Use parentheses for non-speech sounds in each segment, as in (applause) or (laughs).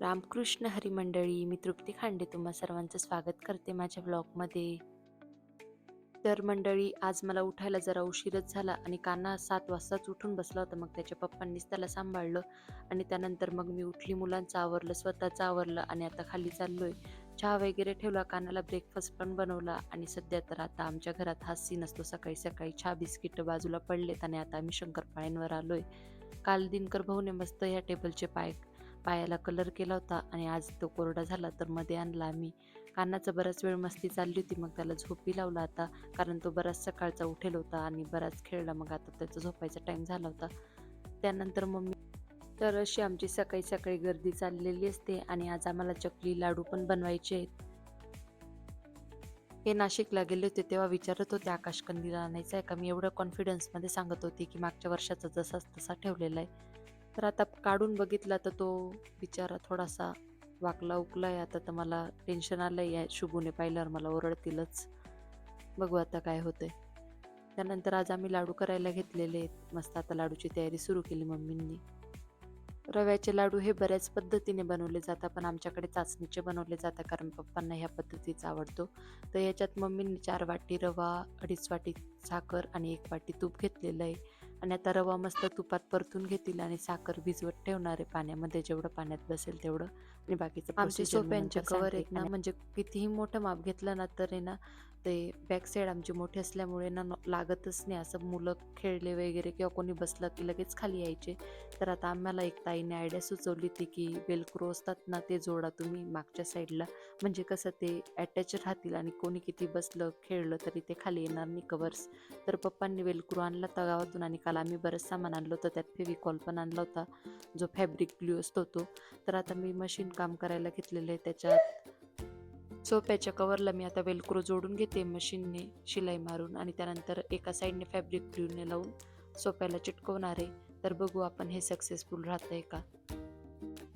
रामकृष्ण हरिमंडळी मी तृप्ती खांडे तुम्हा सर्वांचं स्वागत करते माझ्या ब्लॉगमध्ये. तर मंडळी आज मला उठायला जरा उशीरच झाला आणि कान्हा सात वाजताच उठून बसला होता. मग त्याच्या पप्पांनीच त्याला सांभाळलं आणि त्यानंतर मग मी उठली मुलांचं आवरलं स्वतःचं आवरलं आणि आता खाली चाललोय. चहा वगैरे ठेवला कानाला ब्रेकफास्ट पण बनवला आणि सध्या तर आता आमच्या घरात हा सीन असतो. सकाळी सकाळी चहा बिस्किट बाजूला पडलेत आणि आता आम्ही शंकरपाळ्यांवर आलोय. काल दिनकर भाऊने मस्त ह्या टेबलचे पाय पायाला कलर केला होता आणि आज तो कोरडा झाला तर मध्ये आणला आम्ही. कानाचा बराच वेळ मस्ती चालली होती मग त्याला झोपी लावला आता कारण तो बराच सकाळचा उठेल होता आणि बराच खेळला मग आता त्याचा झोपायचा टाईम झाला होता. त्यानंतर मम्मी तर अशी आमची सकाळी सकाळी गर्दी चाललेली असते आणि आज आम्हाला चकली लाडू पण बनवायचे आहेत. हे नाशिकला गेले होते तेव्हा विचारत होते आकाश कंदील आणायचा आहे का? मी एवढं कॉन्फिडन्समध्ये सांगत होती की मागच्या वर्षाचा जसाच तसा ठेवलेला आहे. तर आता काढून बघितला तर तो बिचारा थोडासा वाकला उकला आहे आता तर मला टेन्शन आलं आहे या शुभूने पाहिल्यावर मला ओरडतीलच. बघू आता काय होतंय. त्यानंतर आज आम्ही लाडू करायला घेतलेले आहेत. मस्त आता लाडूची तयारी सुरू केली मम्मींनी. रव्याचे लाडू हे बऱ्याच पद्धतीने बनवले जातात पण आमच्याकडे चाचणीचे बनवले जातात कारण पप्पांना ह्या पद्धतीचा आवडतो. तर याच्यात मम्मींनी चार वाटी रवा अडीच वाटी साखर आणि एक वाटी तूप घेतलेलं आहे. आणि आता रवा मस्त तुपात परतून घेतील आणि साखर भिजवत ठेवणार आहे पाण्यामध्ये जेवढं पाण्यात बसेल तेवढं आणि बाकीचं आमचे सोप्यांचे कवर. आहेत ना म्हणजे कितीही मोठं माप घेतलं ना तर ना ते बॅक साईड आमची मोठी असल्यामुळे ना लागतच नाही. असं मुलं खेळले वगैरे किंवा कोणी बसलं की लगेच खाली यायचे. तर आता आम्हाला एक ताईने आयडिया सुचवली होती की वेलक्रो असतात ना ते जोडा तुम्ही मागच्या साईडला म्हणजे कसं ते अटॅच राहतील आणि कोणी किती बसलं खेळलं तरी ते खाली येणार नाही कवर्स तर पप्पांनी वेलक्रो आणला तगावातून आणि काल आम्ही बरंच सामान आणलं होतं. त्यात फेविकॉल पण आणला होता जो फॅब्रिक ग्लू असतो तो. तर आता मी मशीन काम करायला घेतलेलं आहे. त्याच्यात सोप्याच्या कवरला मी आता वेलक्रो जोडून घेते मशीनने शिलाई मारून आणि त्यानंतर एका साईडने फॅब्रिक ग्लूने लावून सोप्याला चिटकवणार आहे. तर बघू आपण हे सक्सेसफुल राहतंय का?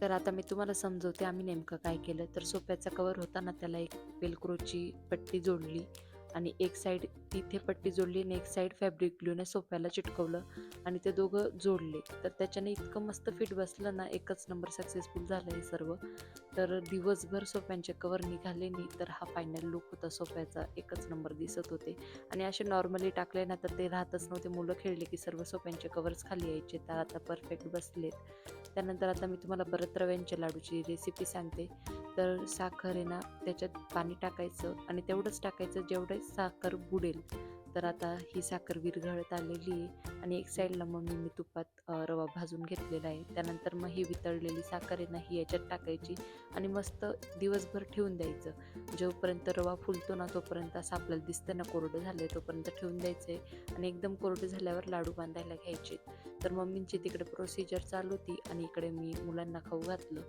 तर आता मी तुम्हाला समजवते आम्ही नेमकं काय केलं. तर सोप्याचा कवर होता ना त्याला एक वेलक्रोची पट्टी जोडली आणि एक साईड तिथे पट्टी जोडली आणि एक साईड फॅब्रिक ग्लूने सोप्याला चिटकवलं आणि ते दोघं जोडले. तर त्याच्याने इतकं मस्त फिट बसलं ना एकच नंबर सक्सेसफुल झालं हे सर्व. तर दिवसभर सोप्यांचे कवर निघाले नाही तर हा फायनल लुक होता सोप्याचा. एकच नंबर दिसत होते. आणि असे नॉर्मली टाकले ना तर ते राहतच नव्हते. मुलं खेळले की सर्व सोप्यांचे कवर्स खाली यायचे. तर आता परफेक्ट बसलेत. त्यानंतर आता मी तुम्हाला परत रव्यांच्या लाडूची रेसिपी सांगते. तर साखर आहे ना त्याच्यात पाणी टाकायचं आणि तेवढंच टाकायचं जेवढं साखर बुडेल. तर आता ही साखर विरघळत आलेली आहे आणि एक साईडला मग मी तुपात रवा भाजून घेतलेला आहे. त्यानंतर मग ही वितळलेली साखर आहे ना ही याच्यात टाकायची आणि मस्त दिवसभर ठेवून द्यायचं. जोपर्यंत रवा फुलतो ना तोपर्यंत असं आपल्याला दिसतं ना कोरडं झालं आहे तोपर्यंत ठेवून द्यायचं आहे आणि एकदम कोरडं झाल्यावर लाडू बांधायला घ्यायचे. तर मम्मींची तिकडे प्रोसिजर चालू होती आणि इकडे मी मुलांना खाऊ घातलं.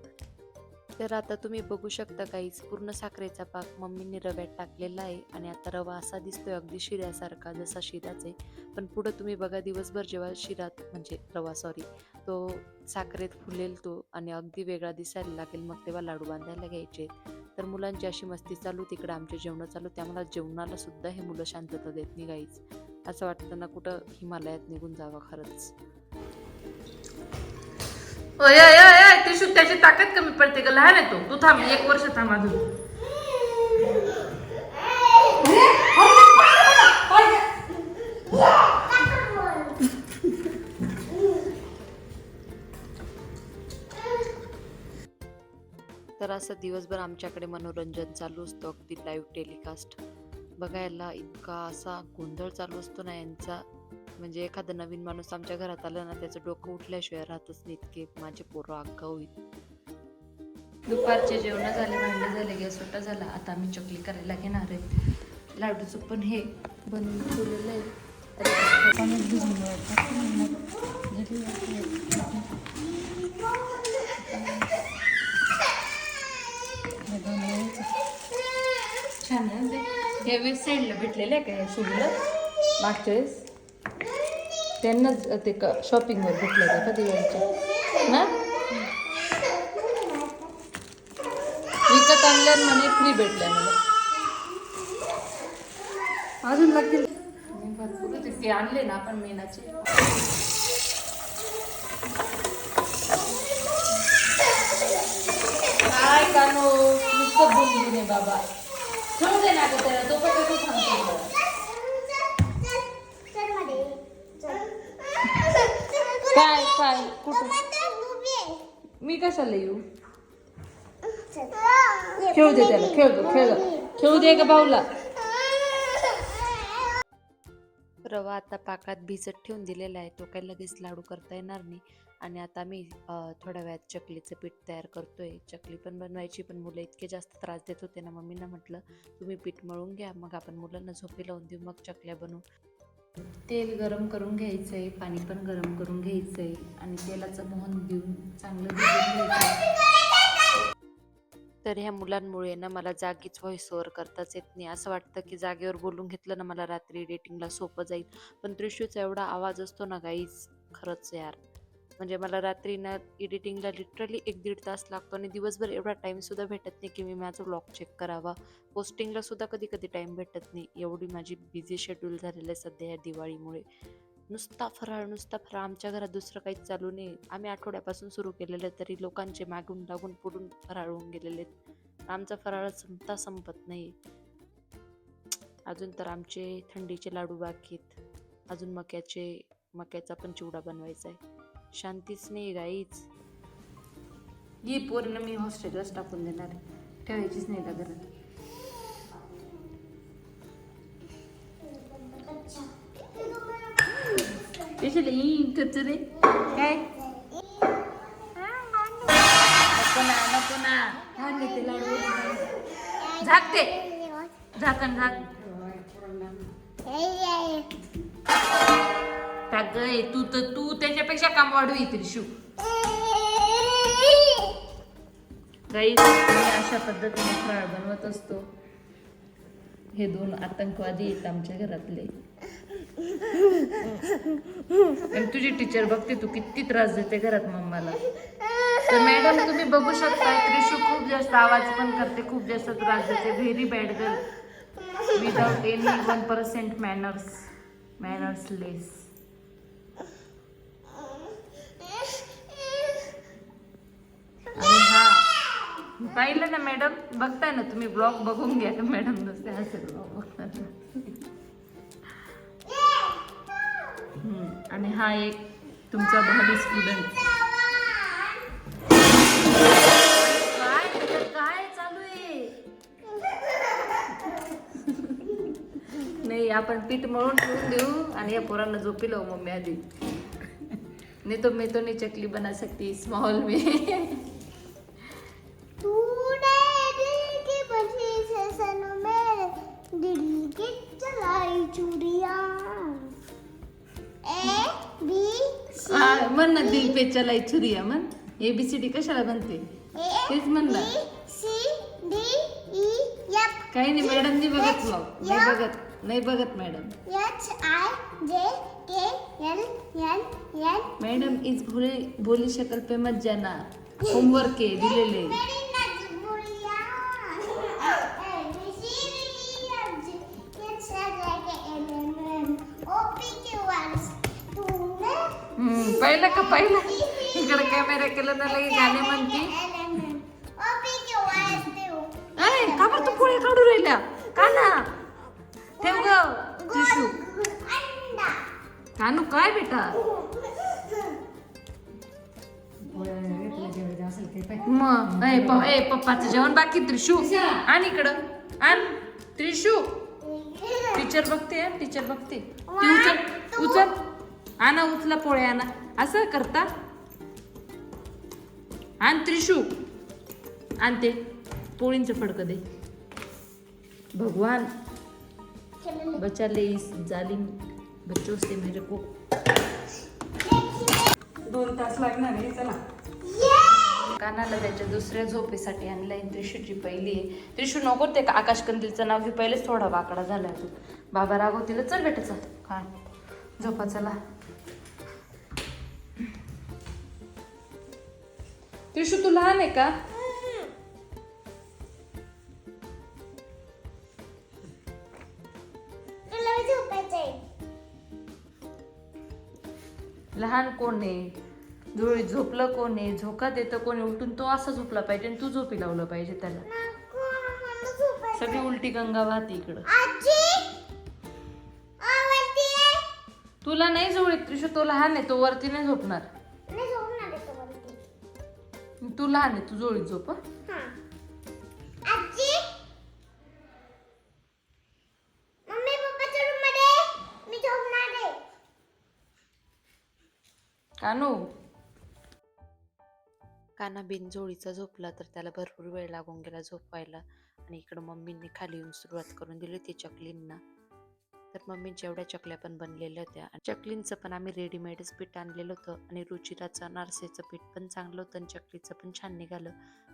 तर आता तुम्ही बघू शकता काहीच. पूर्ण साखरेचा पाक मम्मीने रव्यात टाकलेला आहे आणि आता रवा असा दिसतोय अगदी शिऱ्यासारखा जसा शिराच आहे. पण पुढं तुम्ही बघा दिवसभर जेव्हा शिरात म्हणजे रवा सॉरी तो साखरेत फुलेल तो आणि अगदी वेगळा दिसायला लागेल मग तेव्हा लाडू बांधायला घ्यायचे. तर मुलांची अशी मस्ती चालू तिकडं आमचे जेवणं चालू त्यामुळे जेवणाला सुद्धा हे मुलं शांतता देत निघायच असं वाटतं ना कुठं हिमालयात निघून जावं खरंच. अय अय ओय ओय, त्याची ताकद कमी पडते का लहान आहे तो. तू थांब एक वर्ष थांब अजून. तर असं दिवसभर आमच्याकडे मनोरंजन चालू असतं अगदी लाईव्ह टेलिकास्ट बघायला इतका असा गोंधळ चालू असतो ना यांचा. म्हणजे एखादा नवीन माणूस आमच्या घरात आला ना त्याचं डोकं उठल्याशिवाय राहतच नाही इतके माझे पोरं अक्का होईल दुपारचे जेवण झाले भांडे झाले गॅस सुट्टा झाला आता आम्ही चकली करायला घेणार आहे लाडूचं पण हे बनवून ठेवलेलं आहे. छान आहे. हे वेस्ट साईडला भेटलेलं आहे का हे शुभला मागच्या वेळेस? त्यांनाच ते क शॉपिंगवर भेटलं का कधी वेळचे ना विकत आणल्यावर म्हणे फ्री भेटल्या मला अजून लागतील. भरपूर होते. ते आणले ना आपण मेनाचे कानो नुसतं बोलून आहे बाबा. खेळू दे ना गं त्याला. तो पण कसं थांबतो काय काय कुठं? मी कशाला येऊ? खेळू दे त्याला खेळ दे खेळ दे. खेळू दे का भाऊला रवा आता पाकात भिजत ठेवून दिलेला आहे. तो काही लगेच लाडू करता येणार नाही. आणि आता मी थोड्या वेळात चकलीचं पीठ तयार करतोय. चकली पण बनवायची पण मुलं इतके जास्त त्रास देत होते ना मम्मींना म्हटलं तुम्ही पीठ मळून घ्या मग आपण मुलांना झोपी लावून देऊ मग चकल्या बनवू. तेल गरम करून घ्यायचं आहे पाणी पण गरम करून घ्यायचं आहे आणि तेलाचं मोहन देऊन चांगलं भिजून घ्यायचं तर ह्या मुलांमुळे ना मला जागीच व्हॉइस ओव्हर करताच येत नाही. असं वाटतं की जागेवर बोलून घेतलं ना मला रात्री एडिटिंगला सोपं जाईल. पण त्रिशूचा एवढा आवाज असतो ना गाईच खरंच यार. म्हणजे मला रात्री ना एडिटिंगला लिटरली एक दीड तास लागतो आणि दिवसभर एवढा टाईमसुद्धा भेटत नाही की मी माझा व्लॉग चेक करावा. पोस्टिंगला सुद्धा कधी कधी टाईम भेटत नाही. एवढी माझी बिझी शेड्यूल झालेलं आहे सध्या या दिवाळीमुळे. नुसता फराळ नुसता फराळ. आमच्या घरात दुसरं काहीच चालू नाही. आम्ही आठवड्यापासून सुरू केलेलं आहे तरी लोकांचे मागून लागून पुढून फराळ होऊन गेलेले आहेत. आमचा फराळ संपता संपत नाही. अजून तर आमचे थंडीचे लाडू बाकी आहेत. अजून मक्याचे मक्याचा पण चिवडा बनवायचा आहे. शांतीच नाही गाईच ही पूर्ण मी हॉस्टेलच टाकून देणार आहे. ठेवायचीच नाही का घरात? कशाला ई कचरे काय? नको ना नको ना. हा नाही ते. लाडू झाकते झाकण झाक. अग तू तर तू त्याच्यापेक्षा काम वाढू येतील शिव गाई अशा पद्धतीने फराळ बनवत असतो. हे दोन आतंकवादी आहेत आमच्या घरातले. आणि तुझी टीचर बघते तू किती त्रास देते घरात मम्माला. तर मॅडम तुम्ही बघू शकता त्रिशू खूप जास्त आवाज पण करते खूप जास्त त्रास देते. Very bad girl without any one percent manners manners पाहिलं ना मॅडम? बघताय ना तुम्ही ब्लॉग बघून घ्या. का मॅडम नुसते असेल ब्लॉग बघताना. आणि हा एक तुमचा भावी स्टुडंट काय? काय चालू आहे? नाही आपण पीठ मळून ठेवून देऊ आणि या पोरांना झोपी लावू मम्मी आधी. नाही तो मैं तो नाही चकली बना सकती स्मॉल मी दिल्ली की चलाई चूड़िया। ए बी सी म्हण ना दिल पे चलाई छुरिया म्हण. एबीसीडी कशाला म्हणते? ए तेच म्हण ना. B C D E F काही नाही मॅडम नाही बघत ब्लॉग नाही बघत नाही बघत madam. H I J K L N N madam इस भोले भोली शकल पे मत जाना होमवर्क आहे दिलेले मेरी नजर बुढ़िया A B C D E F G H I J K L N N O P Q R S तूने हम्म, पहिलं का पहिलं? इकडे कॅमेरा केलं ना लगे गाणे म्हणते. अरे का बरं तू पोळ्या काढू राहिल्या? का ना? ठेव ग टिशू कानू काय बेटा? मग ए प- ए पप्पाचं जेवण बाकी त्रिशू. आण इकडं. आण त्रिशू. टीचर बघते टीचर बघते. ती उचल उचल. आणा उचला पोळ्या आणा. असं करता? आण त्रिशू. आणते पोळींचं फडकं दे. भगवान. बचा ले इस जालिम. बच्चों से मेरे को. दोन तास लागणार आहे चला. कानाला त्याच्या दुसऱ्या झोपेसाठी आणलाय त्रिशूची पहिली आहे. त्रिशू नको ते का आकाश कंदीलचं नाव घे पहिलेच थोडा वाकडा झाला बाबा रागवतीला चल बेटा चल. हा झोपा चला. त्रिशू तू लहान आहे का? लहान कोण आहे? झोळीत झोपलं कोणी झोका देतं कोणी उलटून तो असं झोपला पाहिजे आणि तू झोपी लावलं पाहिजे त्याला. सगळी उलटी गंगा वाहते इकडं. तुला नाही झोळीत त्रिशू तो लहान आहे तो वरती नाही झोपणार. आहे. तू लहान आहे तू झोळीत झोप. आजी? मम्मी पप्पाच्या रूममध्ये मी झोपणार आहे. कानू. काना बिनजोडीचा झोपला तर त्याला भरपूर वेळ लागून गेला झोपायला. आणि इकडं मम्मींनी खाली येऊन सुरुवात करून दिली होती चकलींना. त्यात मम्मी जेवढ्या चकल्या पण बनलेल्या होत्या. आणि चकलींचं पण आम्ही रेडीमेडच पीठ आणलेलं होतं. आणि रुचिराचं नारसेचं पीठ पण चांगलं होतं आणि चकलीचं पण छान निघालं.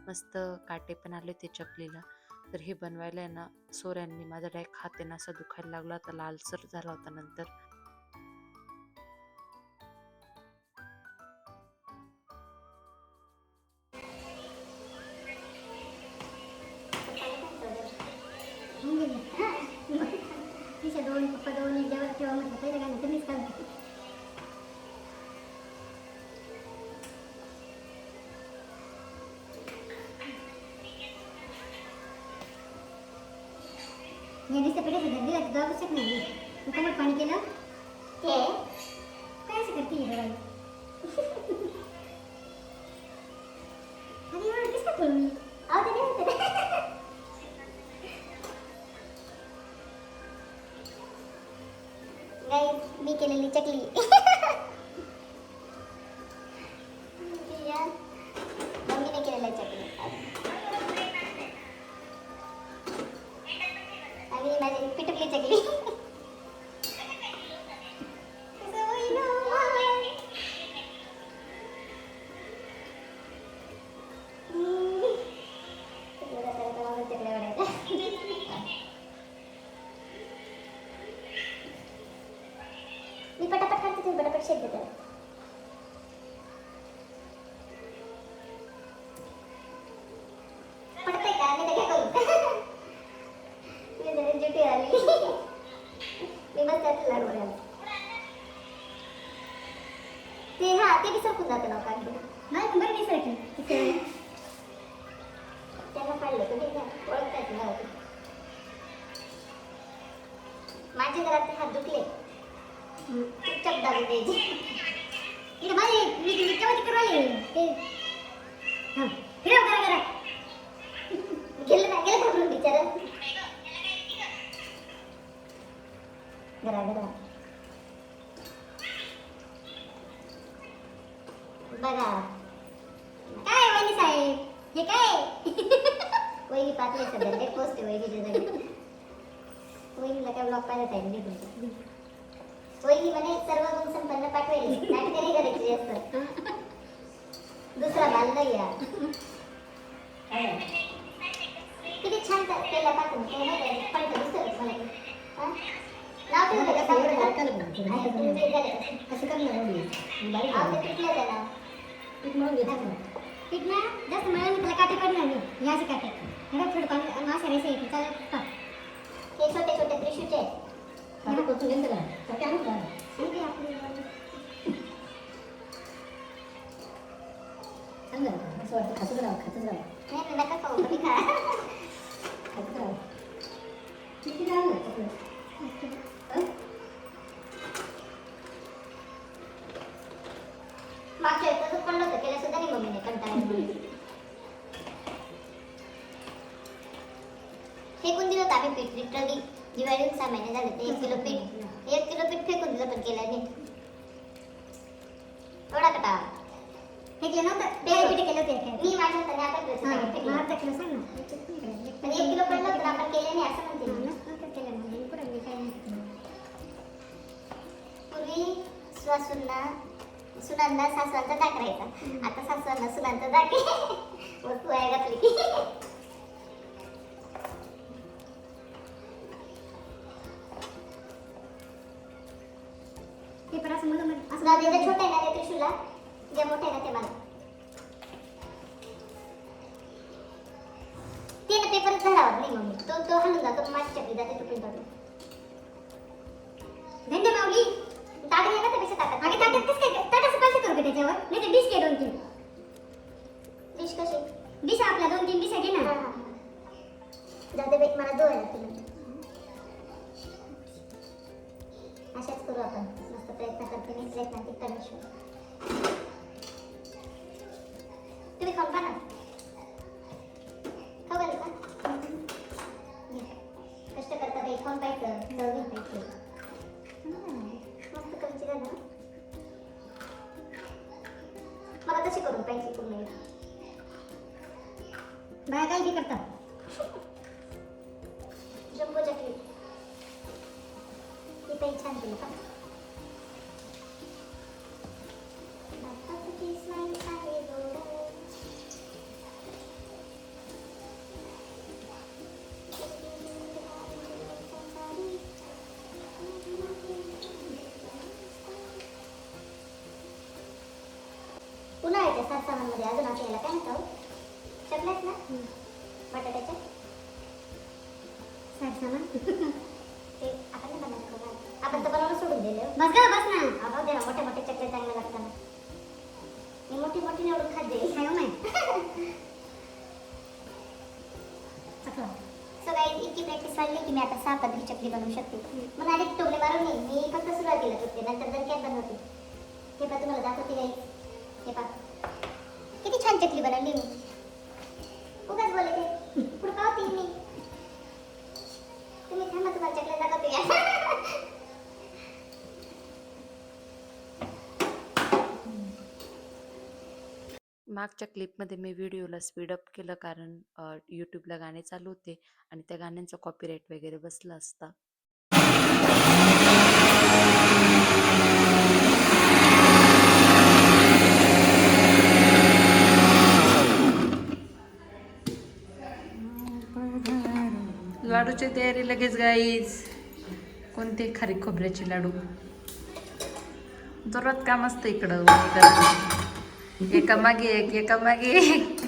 मस्त काटे पण आले होते चकलीला. तर हे बनवायला आहे ना सोऱ्यांनी माझा डायरेक्ट हात आहे ना असा दुखायला लागला होता. लालसर झाला होता नंतर. तिच्या दोन पप्पा दोन एक देवाला ठेवा म्हटलं पहिलं गाणं तुम्हीच काढलं या नुसतं पिठाचं घर दिलं तर आवश्यक नाही तू कमर गाईस मी केलेली चकली. (laughs) गरा गरा बघा काय वहिनी साहेब? हे काय? (laughs) वहिनी पाहते सध्या ते पोस्ट वहिनीच्या जागी वहिनीला काय ब्लॉग पाहिजे टाइम नाही तुमचा वहिनी म्हणे सर्व गुण संपन्न पाठवेल. नाटकं नाही करायची जास्त. दुसरा बाल नाही या किती छान केला पाठवून. ते नाही पण दुसरं मला ते. नाव ठेवलं का सापडलं? आहे, तुमचे झाले का? कसं करणार एवढी अहो, ते पिकलं आहे ना. पीठ मळून घेतात पीठ ना जास्त मला मी त्याला काटे काढणार नाही याचे काटे एवढं थोडं पाणी मासे रेसे येते चालेल का? हे छोटे छोटे त्रिशूचे. काटे कोचून घेतलं का तर आणून ते आपले? असं वाटतं खातच राहावं खातच राहावं पीठ केलं होते मी माझ्या हाताने आता किलो फेकलं अर्धा किलो सांग ना? पण एक किलो पडलं होतं आपण केलं नाही असं म्हणते मी. पूर्वी सासूंना सुनांना सासवांचा डाक राहायचा आता सासवांना सुनांचा डाक आहे. वस्तू आहे घातली. की (laughs) ते ना पेपरच धरावर नाही मम्मी तो तो हलून जातो माझी चकली जाते तो प्रिंट धन्य माऊली ताट घे ना त्यापेक्षा ताटात अगे ताटात कसं काय ताटाचं पाहिजे करू त्याच्यावर नाही तर डिश घे दोन तीन डिश कशी डिश आपल्या दोन तीन डिश घे ना जाते बाई मला दोन लागतील अशाच करू आपण मस्त प्रयत्न करते मी प्रयत्न ते परमेश्वर तुम्ही खाऊ का ना मला तशी करून पाहिजे पूर्ण बाया काय बी करतात? (laughs) जम्बो चकली ती काही छान केलं का? सात सामान ते आपण नाही बनवत का गं? आपण तर बनवून सोडून दिले. बस गा बस ना. अगं दे ना मोठे मोठे चकले चांगले लागतात मी मोठी मोठी निवडून खात जाईल. खाऊ नाही सो गाईज इतकी प्रॅक्टिस की मी आता सहा पदरी चकली बनवू शकते. मग डायरेक्ट टोपले मारून नाही मी फक्त सुरुवातीला करते नंतर बनवते हे पा तुम्हाला दाखवते गाईज हे पा किती छान चकली बनवली मी उगाच बोलले ते पुढं पावती मी तुम्ही थांबा तुम्हाला चकल्या दाखवते या मागच्या क्लिपमध्ये मी व्हिडिओला स्पीडअप केलं कारण यूट्यूबला गाणे चालू होते आणि त्या गाण्यांचा कॉपीराईट वगैरे बसला असता. लाडूची तयारी लगेच गाईज कोणते खारी खोबऱ्याचे लाडू? जोरात काम असतं इकडं. एका मागे एक एका मागे एक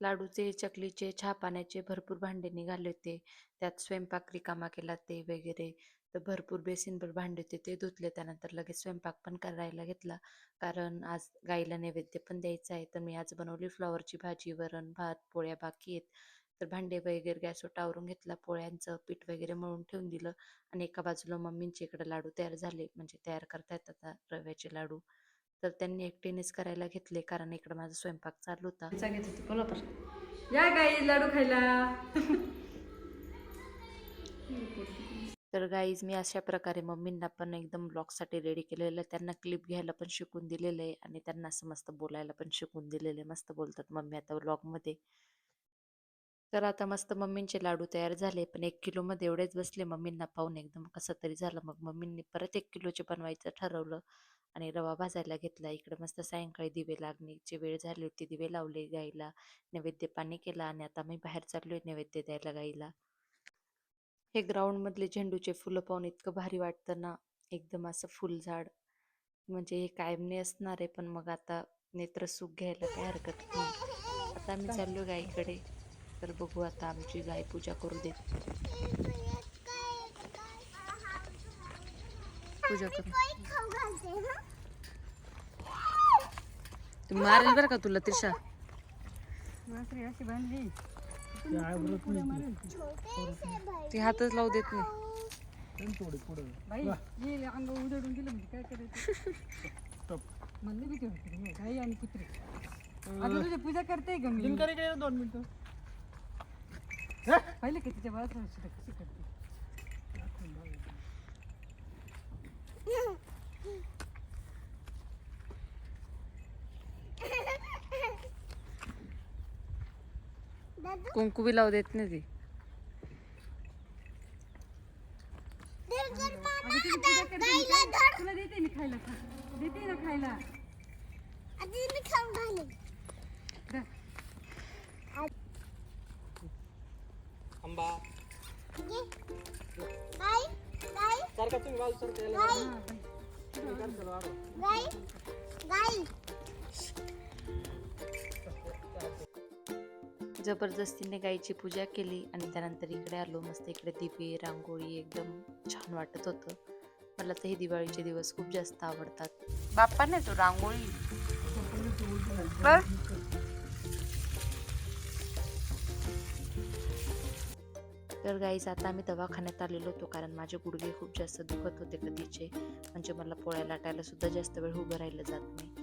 लाडूचे चकलीचे छापाण्याचे भरपूर भांडे निघाले होते. त्यात स्वयंपाक रिकामा केला ते वगैरे. तर भरपूर बेसिनभर भांडे होते ते धुतले. त्यानंतर लगेच स्वयंपाक पण करायला घेतला. कारण आज गाईला नैवेद्य पण द्यायचा आहे. तर मी आज बनवली फ्लॉवरची भाजी वरण भात पोळ्या बाकी आहेत. तर भांडे वगैरे गॅसवर टावरून घेतला पोळ्यांचं पीठ वगैरे मळून ठेवून दिलं आणि एका बाजूला मम्मींच्या इकडे लाडू तयार झाले म्हणजे तयार करता येतात आता रव्याचे लाडू. तर त्यांनी एकटीनेच करायला घेतले कारण इकडं माझा स्वयंपाक चालू होता. सांगित होती कोल्हापूर. या गाई लाडू खायला. तर गाईज मी अशा प्रकारे मम्मींना पण एकदम ब्लॉगसाठी रेडी केलेलं आहे. त्यांना क्लिप घ्यायला पण शिकून दिलेलं आहे आणि त्यांना असं मस्त बोलायला पण शिकून दिलेलं आहे. मस्त बोलतात मम्मी आता ब्लॉगमध्ये तर आता मस्त मम्मींचे लाडू तयार झाले पण एक किलोमध्ये एवढेच बसले मम्मींना पाहून एकदम कसं तरी झालं. मग मम्मींनी परत एक किलोचे बनवायचं ठरवलं आणि रवा भाजायला घेतला. इकडे मस्त सायंकाळी दिवे लागण्याची वेळ झाली होती दिवे लावले गाईला नैवेद्य पाणी केला आणि आता मी बाहेर चाललोय नैवेद्य द्यायला गाईला. हे ग्राउंड मधले झेंडूचे फुलं पाहून इतकं भारी वाटतं ना एकदम असं फुलझाड. म्हणजे हे कायम नाही असणार आहे पण मग आता नेत्र सुख घ्यायला काही हरकत नाही. आता आम्ही चाललो गाईकडे. तर बघू आता आमची गाय पूजा करू दे. पूजा करू. तू मारेल बरं का तुला त्रिशा? वासरी अशी बांधली ती हातच लावू देत नाही. पूजा करते का मी? दोन मिनिटं? पाहिलं का तिच्या बाळाचं कशी करते कुंकू बी लावू देत नाही ती? तुला देते मी खायला. देते ना खायला जबरदस्तीने गाईची पूजा केली आणि त्यानंतर इकडे आलो मस्त इकडे दिवे रांगोळी एकदम छान वाटत होतं. मला तर हे दिवाळीचे दिवस खूप जास्त आवडतात. बाप्पा नाही तो रांगोळी तर गाईज आता आम्ही दवाखान्यात आलेलो होतो कारण माझे गुडघे खूप जास्त दुखत होते कधीचे. म्हणजे मला पोळ्या लाटायला सुद्धा जास्त वेळ उभं राहिलं जात नाही.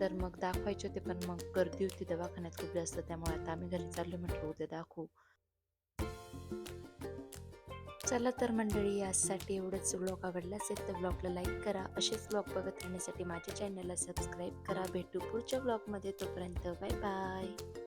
तर मग दाखवायचे होते पण मग गर्दी होती दवाखान्यात खूप जास्त त्यामुळे आता आम्ही घरी चाललो म्हटलं उद्या दाखवू. चला तर मंडळी आजसाठी एवढंच ब्लॉग आवडला असेल तर ब्लॉगला लाईक करा. असेच ब्लॉग बघत राहण्यासाठी माझ्या चॅनलला सबस्क्राईब करा. भेटू पुढच्या ब्लॉगमध्ये तोपर्यंत बाय बाय.